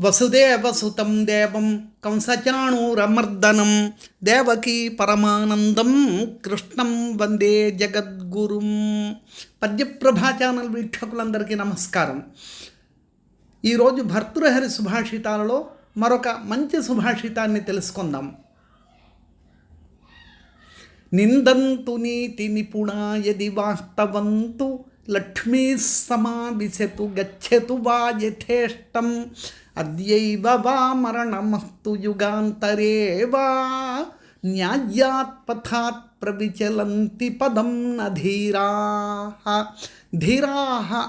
వసుదేవసుతం దేవం కంసచాణూరమర్దనం దేవకీ పరమానందం కృష్ణం వందే జగద్గురుం పద్యప్రభా ఛానల్ వీక్షకులందరికీ నమస్కారం. ఈరోజు భర్తృహరి సుభాషితాలలో మరొక మంచి సుభాషితాన్ని తెలుసుకుందాం. నిందంతు నీతి నిపుణా యది వాస్తవంతు లక్ష్మీ సమావిశతు గచ్చతు వా యథేష్టం అద్యైవ వా మరణమస్తు యుగాంతరే వా న్యాయాత్ పథాత్ ప్రవిచలంతి పదం నధీరా ధీరా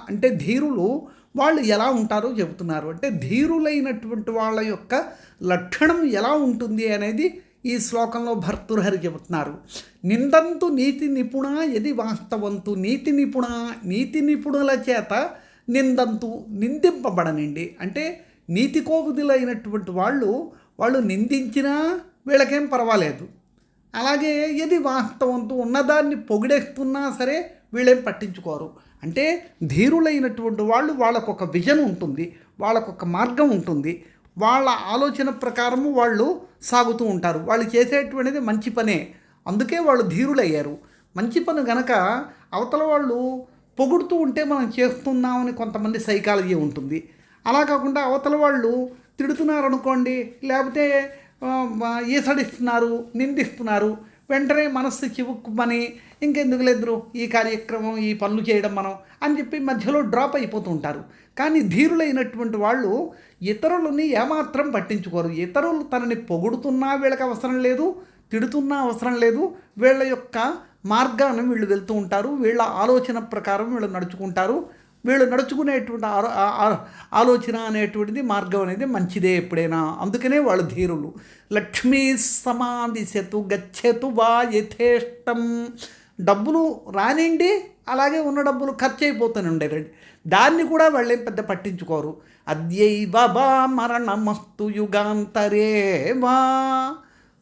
అంటే ధీరులు వాళ్ళు ఎలా ఉంటారో చెబుతున్నారు. అంటే ధీరులైనటువంటి వాళ్ళ యొక్క లక్షణం ఎలా ఉంటుంది అనేది ఈ శ్లోకంలో భర్తృహరి చెబుతున్నారు. నిందంతు నీతి నిపుణ ఎది వాస్తవంతు నీతి నిపుణ నీతి నిపుణుల చేత నిందంతు నిందింపబడనండి. అంటే నీతి కోవిదులైనటువంటి వాళ్ళు వాళ్ళు నిందించినా వీళ్ళకేం పర్వాలేదు. అలాగే ఏది వాస్తవంతో ఉన్నదాన్ని పొగిడేస్తున్నా సరే వీళ్ళేం పట్టించుకోరు. అంటే ధీరులైనటువంటి వాళ్ళు వాళ్ళకొక విజన్ ఉంటుంది వాళ్ళకొక మార్గం ఉంటుంది. వాళ్ళ ఆలోచన ప్రకారము వాళ్ళు సాగుతూ ఉంటారు. వాళ్ళు చేసేటువంటిది మంచి పనే. అందుకే వాళ్ళు ధీరులయ్యారు. మంచి పని గనక అవతల వాళ్ళు పొగుడుతూ ఉంటే మనం చేస్తున్నామని కొంతమంది సైకాలజీ ఉంటుంది. అలా కాకుండా అవతల వాళ్ళు తిడుతున్నారు అనుకోండి లేకపోతే ఈసడిస్తున్నారు నిందిస్తున్నారు వెంటనే మనస్సు చివుక్కుమని ఇంకెందుకు లేదు ఈ కార్యక్రమం ఈ పనులు చేయడం మనం అని చెప్పి మధ్యలో డ్రాప్ అయిపోతూ ఉంటారు. కానీ ధీరులైనటువంటి వాళ్ళు ఇతరులని ఏమాత్రం పట్టించుకోరు. ఇతరులు తనని పొగుడుతున్నా వీళ్ళకి అవసరం లేదు తిడుతున్నా అవసరం లేదు. వీళ్ళ యొక్క మార్గాన్ని వీళ్ళు వెళ్తూ ఉంటారు. వీళ్ళ ఆలోచన ప్రకారం వీళ్ళు నడుచుకుంటారు. వీళ్ళు నడుచుకునేటువంటి ఆలోచన అనేటువంటిది మార్గం అనేది మంచిదే ఎప్పుడైనా. అందుకనే వాళ్ళు ధీరులు. లక్ష్మీ సమాధిశతు గచ్చతు వా యథేష్టం. డబ్బులు రానిండి అలాగే ఉన్న డబ్బులు ఖర్చు అయిపోతూనే ఉండేదండి దాన్ని కూడా వాళ్ళేం పెద్ద పట్టించుకోరు. అద్యైవ మరణమస్తు యుగాంతరే వా.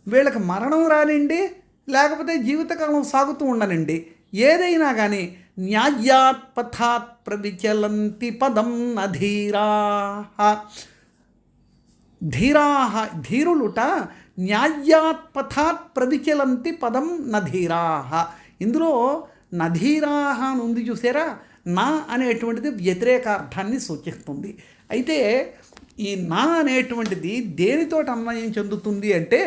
వీళ్ళకి మరణం రానిండి లేకపోతే జీవితకాలం సాగుతూ ఉండనండి ఏదైనా కానీ న్యాయాత్ పథాత్ ప్రవిచలంతి పదం నధీరా ధీరాహ ధీరులుట న్యాయాత్ పథాత్ ప్రవిచలంతి పదం నధీరాహ. ఇందులో నధీరాహ అని ఉంది చూసారా? నా అనేటువంటిది వ్యతిరేకార్థాన్ని సూచిస్తుంది. అయితే ఈ నా అనేటువంటిది దేనితో అన్వయం చెందుతుంది అంటే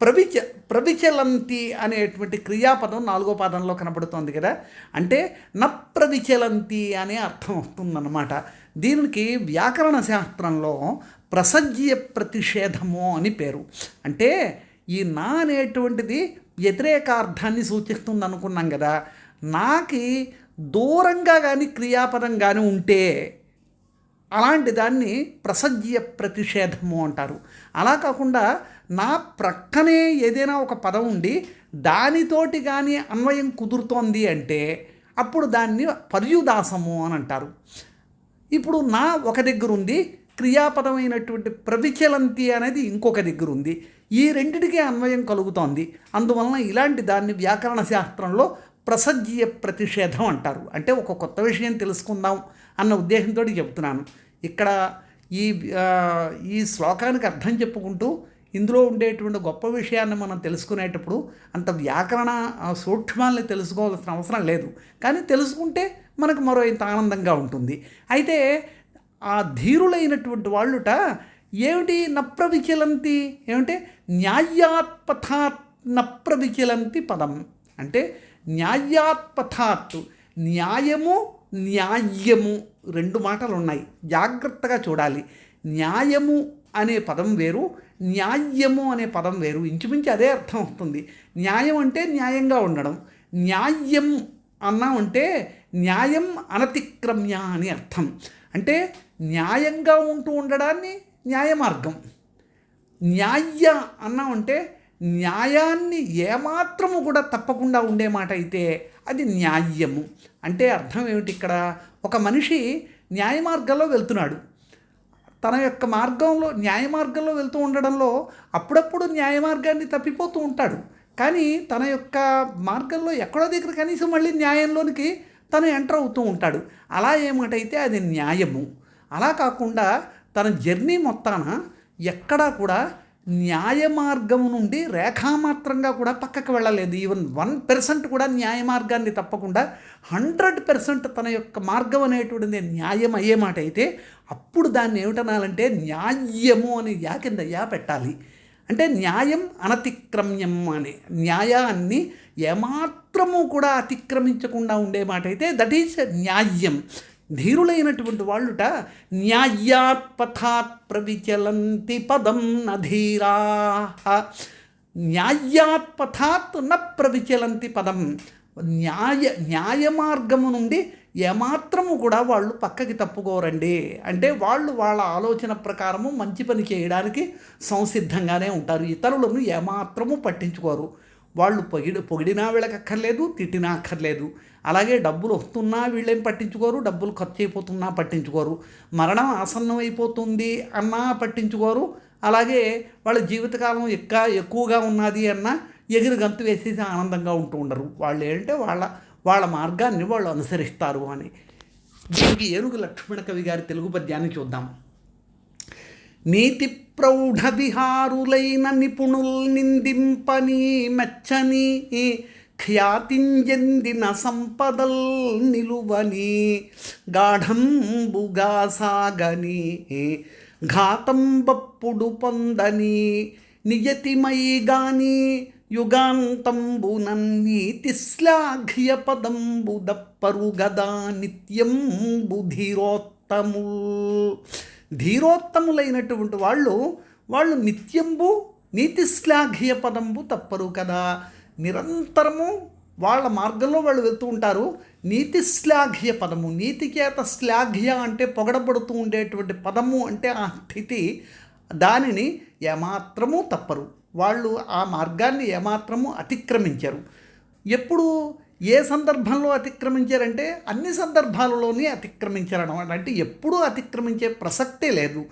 ప్రవిచ ప్రవిచలంతి అనేటువంటి క్రియాపదం నాలుగో పాదంలో కనబడుతోంది కదా? అంటే నప్రవిచలంతి అనే అర్థం వస్తుందన్నమాట. దీనికి వ్యాకరణ శాస్త్రంలో ప్రసజ్య ప్రతిషేధము అని పేరు. అంటే ఈ నా అనేటువంటిది వ్యతిరేకార్థాన్ని సూచిస్తుంది అనుకున్నాం కదా నాకి దూరంగా కానీ క్రియాపదం కానీ ఉంటే అలాంటి దాన్ని ప్రసజ్య ప్రతిషేధము అంటారు. అలా కాకుండా నా ప్రక్కనే ఏదైనా ఒక పదం ఉండి దానితోటి కానీ అన్వయం కుదురుతోంది అంటే అప్పుడు దాన్ని పర్యుదాసము అని అంటారు. ఇప్పుడు నా ఒక దగ్గర ఉంది క్రియాపదమైనటువంటి ప్రవిచలంతి అనేది ఇంకొక దగ్గర ఉంది ఈ రెండిటికే అన్వయం కలుగుతోంది. అందువలన ఇలాంటి దాన్ని వ్యాకరణ శాస్త్రంలో ప్రసజ్య ప్రతిషేధం అంటారు. అంటే ఒక కొత్త విషయం తెలుసుకుందాం అన్న ఉద్దేశంతో చెప్తున్నాను ఇక్కడ ఈ ఈ శ్లోకానికి అర్థం చెప్పుకుంటూ ఇందులో ఉండేటువంటి గొప్ప విషయాన్ని మనం తెలుసుకునేటప్పుడు అంత వ్యాకరణ సూక్ష్మాల్ని తెలుసుకోవాల్సిన అవసరం లేదు. కానీ తెలుసుకుంటే మనకు మరో ఇంత ఆనందంగా ఉంటుంది. అయితే ఆ ధీరులైనటువంటి వాళ్ళుట ఏమిటి నప్రవికిలంతి? ఏమంటే? న్యాయాత్పథాత్ నప్రవికిలంతి పదం. అంటే న్యాయాత్పథాత్ న్యాయము న్యాయము రెండు మాటలు ఉన్నాయి జాగ్రత్తగా చూడాలి. న్యాయము అనే పదం వేరు న్యాయము అనే పదం వేరు. ఇంచుమించు అదే అర్థం వస్తుంది న్యాయం అంటే న్యాయంగా ఉండడం. న్యాయం అన్నామంటే న్యాయం అనతిక్రమ్య అని అర్థం. అంటే న్యాయంగా ఉంటూ ఉండడాన్ని న్యాయ మార్గం న్యాయ అన్నామంటే న్యాయాన్ని ఏమాత్రము కూడా తప్పకుండా ఉండే మాట అయితే అది న్యాయము. అంటే అర్థం ఏమిటి ఇక్కడ? ఒక మనిషి న్యాయ మార్గంలో వెళ్తున్నాడు. తన యొక్క మార్గంలో న్యాయ మార్గంలో వెళ్తూ ఉండడంలో అప్పుడప్పుడు న్యాయ మార్గాన్ని తప్పిపోతూ ఉంటాడు. కానీ తన యొక్క మార్గంలో ఎక్కడో దగ్గర కనీసం మళ్ళీ న్యాయంలోనికి తను ఎంటర్ అవుతూ ఉంటాడు. అలా ఏమిటైతే అది న్యాయము. అలా కాకుండా తన జర్నీ మొత్తాన ఎక్కడా కూడా న్యాయ మార్గం నుండి రేఖామాత్రంగా కూడా పక్కకు వెళ్ళలేదు. ఈవెన్ వన్ పర్సెంట్ కూడా న్యాయ మార్గాన్ని తప్పకుండా హండ్రెడ్ పర్సెంట్ తన యొక్క మార్గం అనేటువంటిది న్యాయం అయ్యే మాట అయితే అప్పుడు దాన్ని ఏమిటనాలంటే న్యాయము అని యా కింద యా పెట్టాలి. అంటే న్యాయం అనతిక్రమ్యం అని. న్యాయాన్ని ఏమాత్రము కూడా అతిక్రమించకుండా ఉండే మాట అయితే దట్ ఈజ్ న్యాయం. ధీరులైనటువంటి వాళ్ళుట న్యాయాత్పథాత్ ప్రవిచలంతి పదం నధీరా. న్యాయాత్పథాత్ న ప్రవిచలంతి పదం. న్యాయ న్యాయ మార్గము నుండి ఏమాత్రము కూడా వాళ్ళు పక్కకి తప్పుకోరండి. అంటే వాళ్ళు వాళ్ళ ఆలోచన ప్రకారము మంచి పని చేయడానికి సంసిద్ధంగానే ఉంటారు. ఇతరులను ఏమాత్రము పట్టించుకోరు. వాళ్ళు పొగిడి పొగిడినా వీళ్ళకి అక్కర్లేదు తిట్టినా అక్కర్లేదు. అలాగే డబ్బులు వస్తున్నా వీళ్ళేం పట్టించుకోరు డబ్బులు ఖర్చు అయిపోతున్నా పట్టించుకోరు. మరణం ఆసన్నం అయిపోతుంది అన్నా పట్టించుకోరు. అలాగే వాళ్ళ జీవితకాలం ఎక్క ఎక్కువగా ఉన్నది అన్న ఎగిరి గంతు వేసేసి ఆనందంగా ఉంటూ ఉండరు. వాళ్ళు ఏంటంటే వాళ్ళ వాళ్ళ మార్గాన్ని వాళ్ళు అనుసరిస్తారు అని. దీనికి ఏనుగు లక్ష్మణ కవి గారి తెలుగు పద్యాన్ని చూద్దాం. నీతి ప్రౌఢ విహారులైన నిపుణుల్ నిందింపని మెచ్చని ఖ్యాతింజెందిన సంపదల్ నిలువని గాఢంబుగా సాగని ఘాతంబప్పుడు పొందని నియతిమై గాని యుగాంతంబునన్నీతి శ్లాఘ్య పదంబుదప్పరుగదా నిత్యం బుధిరోత్తముల్ ధీరోత్తములైనటువంటి వాళ్ళు వాళ్ళు నిత్యంబు నీతి శ్లాఘ్య పదంబు తప్పరు కదా. నిరంతరము వాళ్ళ మార్గంలో వాళ్ళు వెళ్తూ ఉంటారు. నీతి శ్లాఘ్య పదము నీతి చేత శ్లాఘ్య అంటే పొగడబడుతూ ఉండేటువంటి పదము అంటే ఆ స్థితి. దానిని ఏమాత్రము తప్పరు. వాళ్ళు ఆ మార్గాన్ని ఏమాత్రము అతిక్రమించరు. ఎప్పుడు ఏ సందర్భంలో అతిక్రమించారంటే అన్ని సందర్భాలలోనే అతిక్రమించారు అనమాట అంటే ఎప్పుడూ అతిక్రమించే ప్రసక్తే లేదు.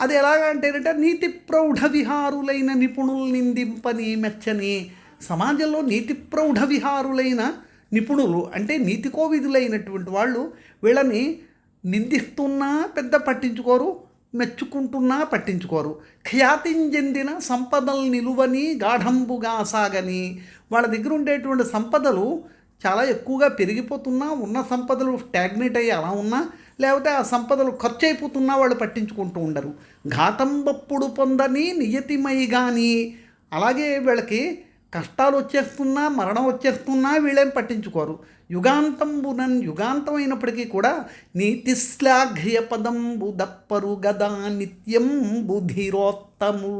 అది ఎలాగంటేనంటే నీతి ప్రౌఢ విహారులైన నిపుణులు నిందింపని మెచ్చని సమాజంలో నీతి ప్రౌఢ విహారులైన నిపుణులు అంటే నీతి కోవిదులైనటువంటి వాళ్ళు వీళ్ళని నిందిస్తున్నా పెద్ద పట్టించుకోరు మెచ్చుకుంటున్నా పట్టించుకోరు. ఖ్యాతించెందిన సంపదలు నిలువని గాఢంబుగా సాగని వాళ్ళ దగ్గర ఉండేటువంటి సంపదలు చాలా ఎక్కువగా పెరిగిపోతున్నా ఉన్న సంపదలు స్టాగ్నేట్ అయ్యి అలా ఉన్నా లేకపోతే ఆ సంపదలు ఖర్చు అయిపోతున్నా వాళ్ళు పట్టించుకుంటూ ఉండరు. ఘాతం బప్పుడు పొందని నియతిమై కానీ అలాగే వీళ్ళకి కష్టాలు వచ్చేస్తున్నా మరణం వచ్చేస్తున్నా వీళ్ళేం పట్టించుకోరు. యుగాంతంబునన్ యుగాంతం అయినప్పటికీ కూడా నీతిశ్లాఘ్య పదంబు దప్పరు గదా నిత్యం బుధిరోత్తము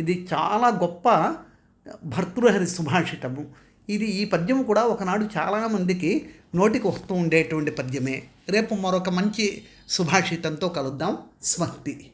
ఇది చాలా గొప్ప భర్తృహరి సుభాషితము. ఇది ఈ పద్యం కూడా ఒకనాడు చాలామందికి నోటికి వస్తూ ఉండేటువంటి పద్యమే. రేపు మరొక మంచి సుభాషితంతో కలుద్దాం. స్వస్తి